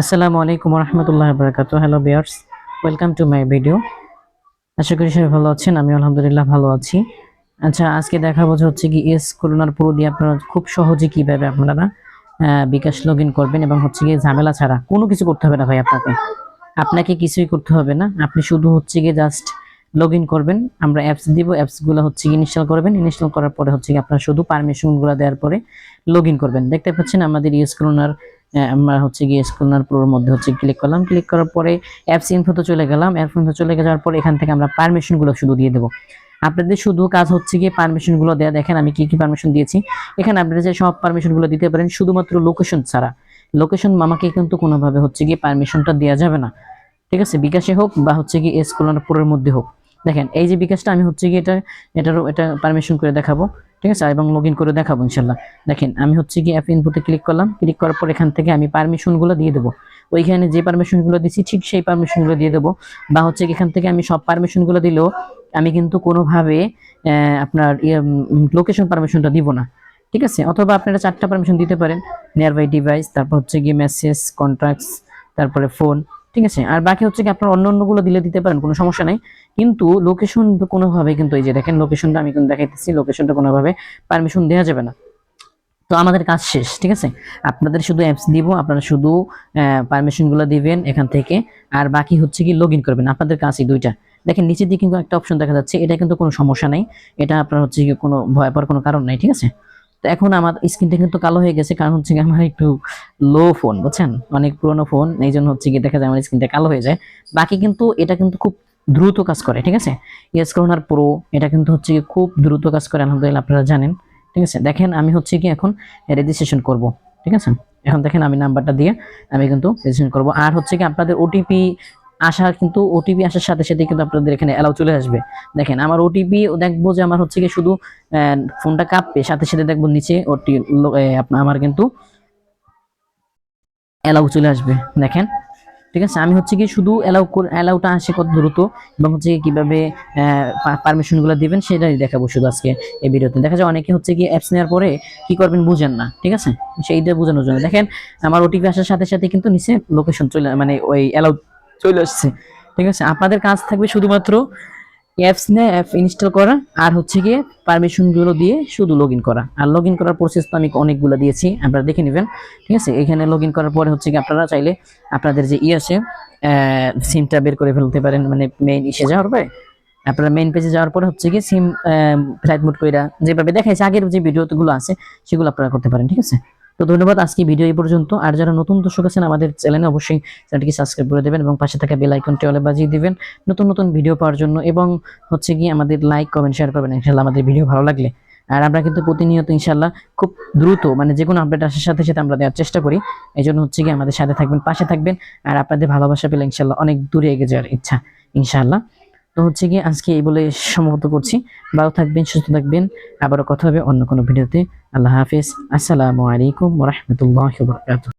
আসসালামু আলাইকুম রহমতুল্লাহ বরকাত hello viewers welcome to my video আশা করি সবাই ভালো আছেন, আমি আলহামদুলিল্লাহ ভালো আছি। আচ্ছা আজকে দেখাবো যে হচ্ছে কি এস করোনার পুরো দিয়ে আপনারা খুব সহজে কীভাবে আপনারা বিকাশ লগ করবেন এবং হচ্ছে গিয়ে ঝামেলা ছাড়া কোনো কিছু করতে হবে না ভাই আপনাকে। আপনাকে কিছুই করতে হবে না। আপনি শুধু হচ্ছে গিয়ে জাস্ট লগ ইন করবেন, আমরা অ্যাপস দিব অ্যাপসগুলো হচ্ছে ইনস্টল করবেন ইনস্টল করার পরে হচ্ছে আপনার শুধু পারমিশনগুলো দেওয়ার পরে লগ করবেন। দেখতে পাচ্ছেন আমাদের ইউজ করোনার আমরা হচ্ছে গিয়ে স্কুলনার প্রোর মধ্যে হচ্ছে ক্লিক করলাম। ক্লিক করার পরে অ্যাপস ইনফোতে চলে গেলাম। অ্যাপস চলে যাওয়ার পরে এখান থেকে আমরা পারমিশনগুলো শুধু দিয়ে দেবো। আপনাদের শুধু কাজ হচ্ছে গিয়ে পারমিশনগুলো দেওয়া দেখেন আমি কি কি পারমিশন দিয়েছি। এখানে আপনারা যে সব পারমিশনগুলো দিতে পারেন, শুধুমাত্র লোকেশন ছাড়া। লোকেশন মামাকে কিন্তু কোনোভাবে হচ্ছে গিয়ে পারমিশনটা দেওয়া যাবে না। ঠিক আছে? বিকাশে হোক বা হচ্ছে গিয়ে স্কুলনার প্রোর মধ্যে হোক। দেখেন, এই যে বিকাশটা আমি হচ্ছে কি এটা এটারও এটা পারমিশন করে দেখাবো, ঠিক আছে? এবং লগ করে দেখাবো, ইনশাল্লাহ। দেখেন, আমি হচ্ছে কি অ্যাপ ইনপুটে ক্লিক করলাম ক্লিক করার পর এখান থেকে আমি পারমিশনগুলো দিয়ে দেবো। ওইখানে যে পারমিশনগুলো দিচ্ছি ঠিক সেই পারমিশনগুলো দিয়ে দেবো। বা হচ্ছে এখান থেকে আমি সব পারমিশনগুলো দিলেও আমি কিন্তু কোনোভাবে আপনার লোকেশন পারমিশনটা দিব না, ঠিক আছে? অথবা আপনারা চারটা পারমিশন দিতে পারেন। নিয়ারবাই ডিভাইস তারপর হচ্ছে গিয়ে মেসেজ কন্ট্রাক্টস তারপরে ফোন ঠিক আছে? আর বাকি হচ্ছে কি আপনার অন্য অন্যগুলো দিলে দিতে পারেন, কোনো সমস্যা নাই। কিন্তু লোকেশন কোনোভাবে কিন্তু এই যে দেখেন লোকেশনটা আমি কিন্তু দেখাইতেছি লোকেশনটা কোনোভাবে পারমিশন দেওয়া যাবে না। তো আমাদের কাজ শেষ, ঠিক আছে? আপনাদের শুধু অ্যাপস দিব, আপনারা শুধু পারমিশনগুলো দিবেন এখান থেকে। আর বাকি হচ্ছে কি লগ করবেন, আপনাদের কাজই দুইটা। দেখেন, নিচের দিকে কিন্তু একটা অপশন দেখা যাচ্ছে, এটা কিন্তু কোনো সমস্যা নেই। এটা আপনার হচ্ছে কি কোনো ভয় পাওয়ার কোনো কারণ নাই, ঠিক আছে? তো এখন আমার স্ক্রিনটা কিন্তু কালো হয়ে গেছে, কারণ হচ্ছে আমার একটু লো ফোন বুঝছেন? অনেক পুরনো ফোন এই জন্য হচ্ছে কি দেখা যায় আমার স্ক্রিনটা কালো হয়ে যায়। বাকি কিন্তু এটা কিন্তু খুব দ্রুত কাজ করে, ঠিক আছে? ইয়েস করোনার প্রো এটা কিন্তু হচ্ছে কি খুব দ্রুত কাজ করে, আলহামদুলিল্লাহ, আপনারা জানেন, ঠিক আছে? দেখেন, আমি হচ্ছে কি এখন রেজিস্ট্রেশন করব, ঠিক আছে? এখন দেখেন, আমি নাম্বারটা দিয়ে আমি কিন্তু রেজিস্ট্রেশন করব। আর হচ্ছে কি আপনাদের ওটিপি আসা কিন্তু ওটিপি আসার সাথে সাথে কিন্তু আপনাদের এখানে অ্যালাউ চলে আসবে। দেখেন, আমার ওটিপি দেখব যে আমার হচ্ছে কি শুধু ফোনটা কাঁপবে, সাথে সাথে দেখব নিচে ওটি আপনার আমার কিন্তু অ্যালাউ চলে আসবে, দেখেন। ঠিক আছে, আমি হচ্ছে কি শুধু অ্যালাউ অ্যালাউটা আসে কত দ্রুত এবং হচ্ছে কীভাবে পারমিশনগুলো দিবেন সেটাই দেখাবো শুধু আজকে এই ভিডিওতে। দেখা যায় অনেকে হচ্ছে কি অ্যাপস নেওয়ার পরে কি করবেন বুঝেন না, ঠিক আছে? সেইটা বোঝানোর জন্য। দেখেন, আমার ওটিপি আসার সাথে সাথে কিন্তু নিচে লোকেশন চলে মানে ওই অ্যালাউ চলে আসছে। ঠিক আছে? আপনাদের কাজ থাকবে শুধুমাত্র অ্যাপস নিয়ে অ্যাপ ইনস্টল করা আর হচ্ছে গিয়ে পারমিশনগুলো দিয়ে শুধু লগ করা। আর লগ করার প্রসেস তো আমি অনেকগুলো দিয়েছি, আপনারা দেখে নেবেন। ঠিক আছে? এখানে লগ করার পরে হচ্ছে কি আপনারা চাইলে আপনাদের যে ই আছে সিমটা বের করে ফেলতে পারেন মানে মেইন ইসে যাওয়ার পরে। আপনারা মেইন পেজে যাওয়ার পরে হচ্ছে কি সিম ফ্লাইট মোড কইরা যেভাবে দেখাইছে, আগের যে ভিডিওগুলো আছে, সেগুলো আপনারা করতে পারেন। ঠিক আছে? তো ধন্যবাদ, আজকে ভিডিও এই পর্যন্ত। আর যারা নতুন দর্শক আছেন আমাদের চ্যানেলে অবশ্যই চ্যানেলটিকে সাবস্ক্রাইব করে দেবেন এবং পাশে থাকা বেল আইকনটি অলে বাজিয়ে দিবেন নতুন নতুন ভিডিও পাওয়ার জন্য এবং হচ্ছে কি আমাদের লাইক, কমেন্ট, শেয়ার করবেন ইনশাল্লাহ আমাদের ভিডিও ভালো লাগলে। আর আমরা কিন্তু প্রতিনিয়ত ইনশাল্লাহ খুব দ্রুত মানে যে কোনো আপডেট আসার সাথে সাথে আমরা দেওয়ার চেষ্টা করি। এই জন্য হচ্ছে কি আমাদের সাথে থাকবেন, পাশে থাকবেন। আর আপনাদের ভালোবাসা পেলে ইনশাল্লাহ অনেক দূরে এগিয়ে যাওয়ার ইচ্ছা ইনশাল্লাহ তো হচ্ছে কি আজকে এই বলে সমাপ্ত করছি। ভালো থাকবেন, সুস্থ থাকবেন। আবারও কথা হবে অন্য কোনো ভিডিওতে। আল্লাহ হাফিজ। আসসালামু আলাইকুম রহমতুল্লাহ